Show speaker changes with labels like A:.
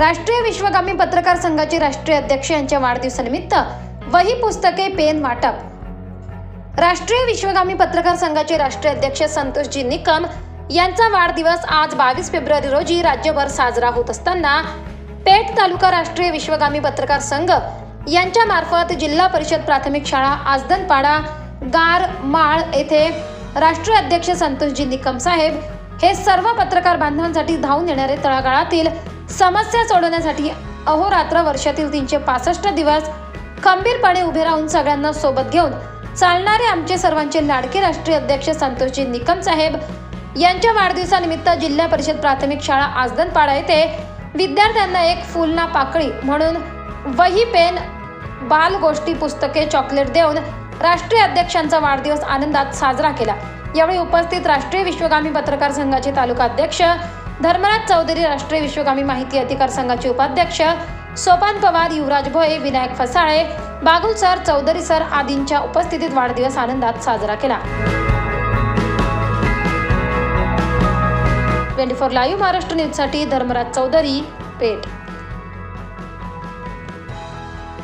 A: राष्ट्रीय विश्वगामी पत्रकार संघाचे राष्ट्रीय अध्यक्ष यांच्या वाढदिवसानिमित्त वही पुस्तके पेन वाटप. राष्ट्रीय विश्वगामी पत्रकार संघाचे राष्ट्रीय अध्यक्ष संतोषजी निकम यांचा वाढदिवस आज बावीस फेब्रुवारी रोजी राज्यभर साजरा होत असताना पेठ तालुका राष्ट्रीय विश्वगामी पत्रकार संघ यांच्या मार्फत जिल्हा परिषद प्राथमिक शाळा आजदनपाडा गार माळ येथे राष्ट्रीय अध्यक्ष संतोषजी निकम साहेब हे सर्व पत्रकार बांधवांसाठी धावून येणारे तळागाळातील समस्या सोडवण्यासाठी अहोरात्र वर्षातील तीनशे पासष्ट दिवस खंबीरपणे उभे राहून सगळ्यांना सोबत घेऊन चालणारे आमचे सर्वांचे लाडके राष्ट्रीय अध्यक्ष संतोषजी निकम साहेब यांच्या वाढदिवसानिमित्त जिल्हा परिषद प्राथमिक शाळा आजदनपाडा येथे विद्यार्थ्यांना एक फुलना पाकळी म्हणून वही पेन बाल गोष्टी पुस्तके चॉकलेट देऊन राष्ट्रीय अध्यक्षांचा वाढदिवस आनंदात साजरा केला. यावेळी उपस्थित राष्ट्रीय विश्वगामी पत्रकार संघाचे तालुका अध्यक्ष धर्मराज चौधरी राष्ट्रीय विश्वगामी माहिती अधिकार संघाचे उपाध्यक्ष सोपान पवार युवराज भोये विनायक फसाळे बागुल सर चौधरी सर आदींच्या उपस्थितीत वाढदिवस आनंदात साजरा केला. ट्वेंटी फोर लाईव्ह महाराष्ट्र न्यूजसाठी धर्मराज चौधरी पेठ.